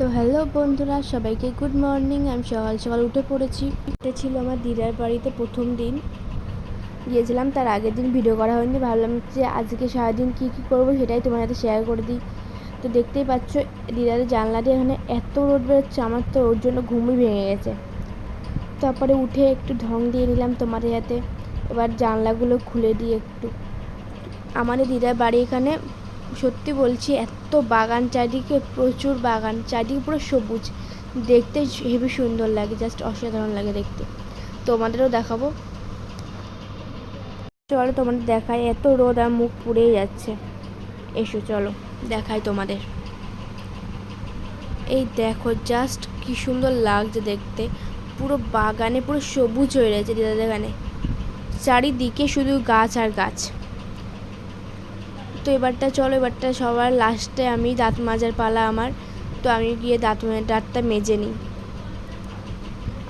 তো হ্যালো বন্ধুরা, সবাইকে গুড মর্নিং আমি সকাল সকাল উঠে পড়েছি। এটা ছিল আমার দিদার বাড়িতে প্রথম দিন। গিয়েছিলাম, তার আগের দিন ভিডিও করা হয়নি। ভাবলাম যে আজকে সারাদিন কী কী করব সেটাই তোমার সাথে শেয়ার করে দিই। তো দেখতেই পাচ্ছ জানলা দিয়ে এখানে এত রোদ বেরোচ্ছে, আমার তো ওর জন্য ঘুমই ভেঙে গেছে। তারপরে উঠে একটু ঢং দিয়ে নিলাম তোমাদের হাতে এবার জানলাগুলো খুলে দিই একটু। আমাদের দিদার বাড়ি এখানে সত্যি বলছি, এত বাগান, চারিদিকে প্রচুর বাগান, চারিদিকে পুরো সবুজ। দেখতে হেবি সুন্দর লাগে জাস্ট অসাধারণ লাগে দেখতে। তোমাদেরও দেখাবো। চলো তোমাদের দেখাই, এত রোদ আর মুখ পুড়েই যাচ্ছে। এসো, চলো, দেখাই তোমাদের। এই দেখো জাস্ট কি সুন্দর লাগছে দেখতে। পুরো বাগানে পুরো সবুজ হয়ে রয়েছে দিদাদের এখানে। চারিদিকে শুধু গাছ আর গাছ। তো এবারটা চলো, এবারটা সবার লাস্টে আমি দাঁত মাজার পালা আমার। তো আমি গিয়ে দাঁত দাঁতটা মেজে নিই।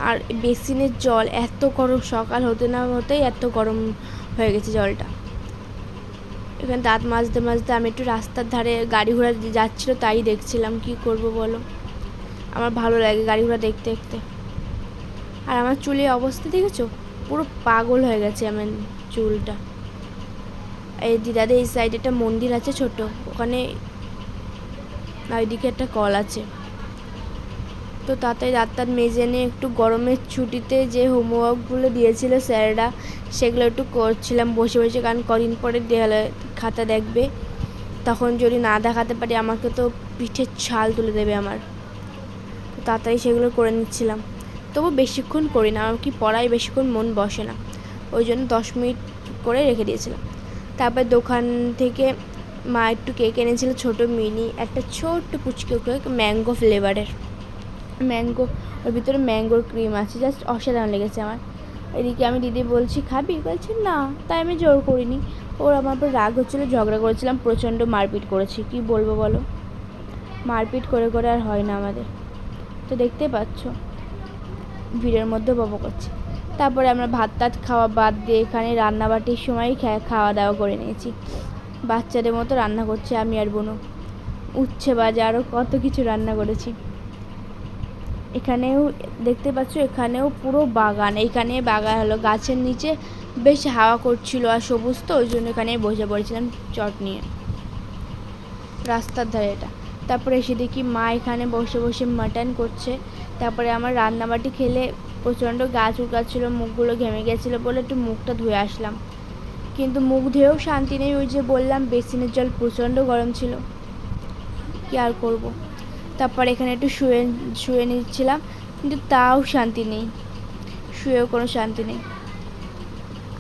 আর বেসিনের জল এত গরম, সকাল হতে না হতেই এত গরম হয়ে গেছে জলটা। এখানে দাঁত মাজতে মাজতে আমি একটু রাস্তার ধারে গাড়ি ঘোড়া যাচ্ছিল তাই দেখছিলাম, কি করব বলো? আমার ভালো লাগে গাড়ি ঘোড়া দেখতে দেখতে। আর আমার চুলের অবস্থা দেখেছ? পুরো পাগল হয়ে গেছে আমার চুলটা। এই দিদাদের এই সাইডে একটা মন্দির আছে ছোট। ওখানে ওইদিকে একটা কল আছে। তো তাড়াতাড়ি ডাক্তার মেজে নিয়ে একটু গরমের ছুটিতে যে হোমওয়ার্কগুলো দিয়েছিল স্যাররা, সেগুলো একটু করছিলাম। বসে বসে কারণ কদিন পরে দেয়ালে খাতা দেখবে। তখন যদি না দেখাতে পারি, আমাকে তো পিঠের ছাল তুলে দেবে আমার। তাড়াতাড়ি সেগুলো করে নিচ্ছিলাম। তবু বেশিক্ষণ করি না, আমার কি পড়ায় বেশিক্ষণ মন বসে না। ওই জন্য দশ মিনিট করে রেখে দিয়েছিলাম। তারপর দোকান থেকে মা একটু কেক এনেছিল, ছোটো মিনি, একটা ছোট্ট পুচকে কেক ম্যাঙ্গো ফ্লেভারের। ম্যাঙ্গো, ওর ভিতরে ম্যাঙ্গোর ক্রিম আছে, জাস্ট অসাধারণ লেগেছে আমার। এদিকে আমি দিদি বলছি, খাবি? বলছি, না। তাই আমি জোর করিনি। ওর আমার উপর রাগ হচ্ছিল, ঝগড়া করেছিলাম, প্রচণ্ড মারপিট করেছি, কি বলব বলো? মারপিট করে করে আর হয় না আমাদের। তো দেখতেই পাচ্ছ, ভিড়ের মধ্যে বব করছি। তারপরে আমরা ভাত টাত খাওয়া বাদ দিয়ে এখানে রান্নাবাটির সময় খাওয়া দাওয়া করে নিয়েছি। বাচ্চাদের মতো রান্না করছে আমি আর বোনও। উচ্ছে বাজে আরও কত কিছু রান্না করেছি। এখানেও, দেখতে পাচ্ছ, এখানেও পুরো বাগান। এখানে বাগান হলো, গাছের নিচে বেশ হাওয়া করছিল আর সবুজ তো, ওই জন্য এখানে বসে পড়েছিলাম চট নিয়ে। রাস্তার ধারে এটা। তারপরে এসে দেখি মা এখানে বসে বসে মাটন করছে। তারপরে আমার রান্নাবাটি খেলে প্রচণ্ড গাছ উকাচ্ছিল মুখগুলো ঘেমে গেছিল বলে একটু মুখটা ধুয়ে আসলাম। কিন্তু মুখ ধুয়েও শান্তি নেই ওই যে বললাম, বেসিনের জল প্রচণ্ড গরম ছিল। কি আর করব। তারপর এখানে একটু শুয়ে শুয়ে নিচ্ছিলাম, কিন্তু তাও শান্তি নেই। শুয়েও কোনো শান্তি নেই।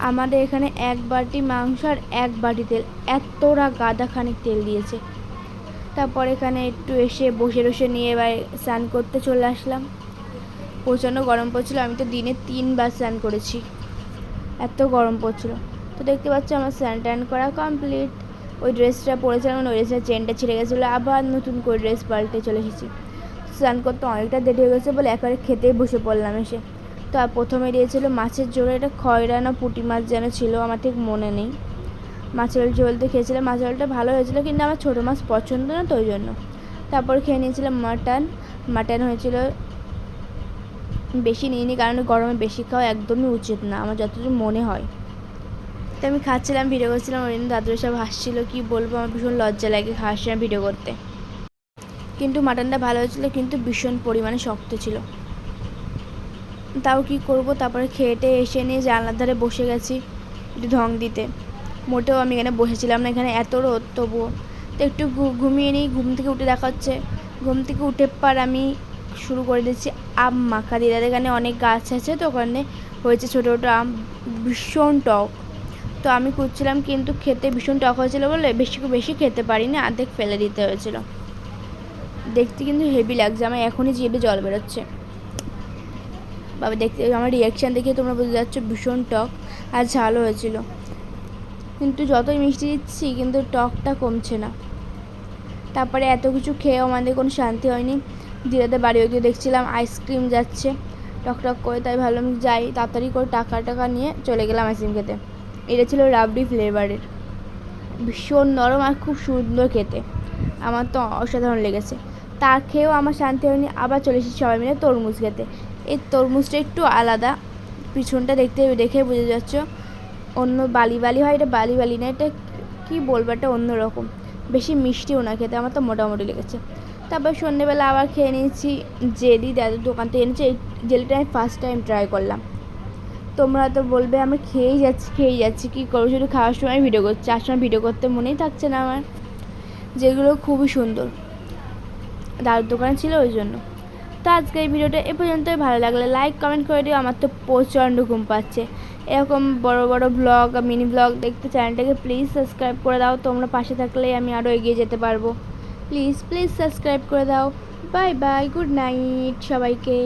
আমাদের এখানে এক বাটি মাংস আর এক বাটি তেল, এতটা গাদা খানিক তেল দিয়েছে। তারপর এখানে একটু এসে বসে বসে নিয়ে এবার স্নান করতে চলে আসলাম। প্রচণ্ড গরম পড়ছিলো। আমি তো দিনে তিনবার স্নান করেছি। এত গরম পড়ছিলো। তো দেখতে পাচ্ছ আমার স্নান ট্যান করা কমপ্লিট ওই ড্রেসটা পরেছিলাম ওই ড্রেসের চেনটা ছিঁড়ে গেছিল। আবার নতুন করে ড্রেস পাল্টে চলে এসেছি। স্নান করতে অনেকটা দেরি হয়ে গেছে বলে একবারে খেতেই বসে পড়লাম এসে। তো প্রথমে দিয়েছিলো মাছের ঝোলে, এটা খয়রা না পুঁটি মাছ যেন ছিল, আমার ঠিক মনে নেই। মাছের ঝোলতে খেয়েছিলাম। মাছের ঝোলটা ভালো হয়েছিল, কিন্তু আমার ছোটো মাছ পছন্দ না তো ওই জন্য। তারপর খেয়ে নিয়েছিলাম মাটন। মাটন হয়েছিল বেশি নিইনি, কারণ গরমে বেশি খাওয়া একদমই উচিত না, আমার যতদূর মনে হয়। তো আমি খাচ্ছিলাম ভিডিও করছিলাম, ওই জন্য দাদুরা সব হাসছিলো, কী বলব, আমার ভীষণ লজ্জা লাগে খাওয়ার ভিডিও করতে। কিন্তু মাটনটা ভালো হয়েছিল, কিন্তু ভীষণ পরিমাণে শক্ত ছিল। তাও কি করব, তারপরে খেয়েটে এসে নিয়ে জানলার ধারে বসে গেছি, একটু ঢং দিতে। মোটেও আমি এখানে বসেছিলাম না, এখানে এত রোদ, তবুও। তো একটু ঘুমিয়ে নিই, ঘুম থেকে উঠে দেখা হচ্ছে। ঘুম থেকে উঠে পর আমি শুরু করে দিচ্ছি আম মাখা। দিদাদের এখানে অনেক গাছ আছে, তো ওখানে হয়েছে ছোটো ছোটো আম, ভীষণ টক। তো আমি খুঁজছিলাম কিন্তু খেতে ভীষণ টক হয়েছিল বলে বেশি বেশি খেতে পারিনি অর্ধেক ফেলে দিতে হয়েছিল। দেখতে কিন্তু হেভি লাগছে, আমার এখনই জিভে জল বেরোচ্ছে। বাবা, দেখতে আমার রিয়াকশান দেখে তোমরা বুঝতে যাচ্ছ ভীষণ টক আর ঝালও হয়েছিল। কিন্তু যতই মিষ্টি দিচ্ছি, কিন্তু টকটা কমছে না। তারপরে এত কিছু খেয়েও আমাদের কোনো শান্তি হয়নি। দিদাদের বাড়ি গিয়ে দেখছিলাম আইসক্রিম যাচ্ছে। টক টক করে তাই ভাবলাম যাই, তাড়াতাড়ি করে টাকা টাকা নিয়ে চলে গেলাম আইসক্রিম খেতে। এটা ছিল রাবড়ি ফ্লেভারের ভীষণ নরম আর খুব সুন্দর খেতে। আমার তো অসাধারণ লেগেছে। তা খেয়েও আমার শান্তি হয়নি, আবার চলে এসেছি সবাই মিলে তরমুজ খেতে। এই তরমুজটা একটু আলাদা। পিছনটা দেখতে দেখে বুঝে যাচ্ছ, অন্য বালি বালি হয়, এটা বালি বালি না, এটা কী বলব, এটা অন্যরকম। বেশি মিষ্টিও না খেতে, আমার তো মোটামুটি লেগেছে। তারপর সন্ধ্যেবেলা আবার খেয়ে নিয়েছি জেলি, দাদুর দোকান থেকে এনেছি। এই জেলিটা আমি ফার্স্ট টাইম ট্রাই করলাম। তোমরা তো বলবে, আমি খেয়েই যাচ্ছি খেয়েই যাচ্ছি, কী করব? শুধু খাওয়ার সময় ভিডিও করছি, আর সময় ভিডিও করতে মনেই থাকছে না আমার। যেগুলো খুবই সুন্দর। দাদুর দোকানে ছিল ওই জন্য। তো আজকে এই ভিডিওটা এ পর্যন্তই। ভালো লাগলে লাইক কমেন্ট করে দিও। আমার তো প্রচণ্ড ঘুম পাচ্ছে। এরকম বড় বড় ব্লগ মিনি ব্লগ দেখতে চ্যানেলটাকে প্লিজ সাবস্ক্রাইব করে দাও। তোমরা পাশে থাকলেই আমি আরও এগিয়ে যেতে পারব। প্লিজ প্লিজ সাবস্ক্রাইব করে দাও। বাই বাই গুড নাইট সবাইকে।